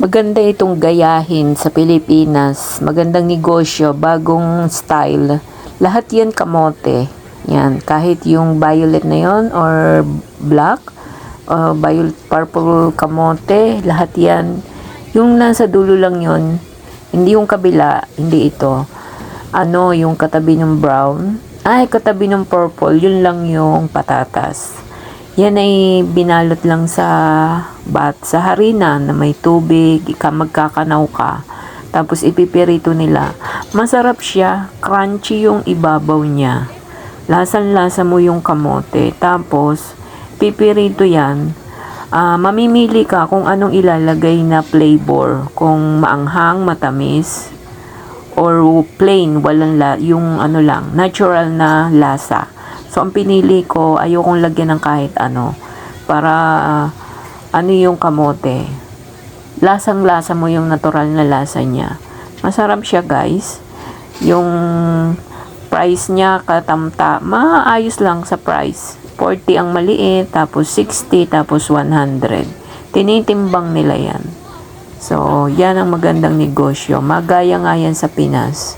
Maganda itong gayahin sa Pilipinas. Magandang negosyo, bagong style. Lahat yan kamote. Yan, kahit yung violet na yon or black, uh, violet purple kamote, lahat yan. Yung nasa dulo lang yon hindi yung kabila, hindi ito. Ano, yung katabi ng brown, ay katabi ng purple, yun lang yung patatas. Yan ay binalot lang sa bat sa harina na may tubig, ika magkakanaw ka. Tapos ipipirito nila. Masarap siya, crunchy yung ibabaw niya. Lasan-lasa mo yung kamote. Tapos pipirito yan. Ah, mamimili ka kung anong ilalagay na flavor. Kung maanghang, matamis, or plain, walang la, yung ano lang, natural na lasa. So, ang pinili ko, ayokong lagyan ng kahit ano. Para, ah, ano yung kamote. Lasang-lasa mo yung natural na lasa niya. Masarap siya, guys. Yung price niya, katamta, maayos lang sa price. 40 ang maliit, tapos 60, tapos 100. Tinitimbang nila yan. So, yan ang magandang negosyo. Magaya nga yan sa Pinas.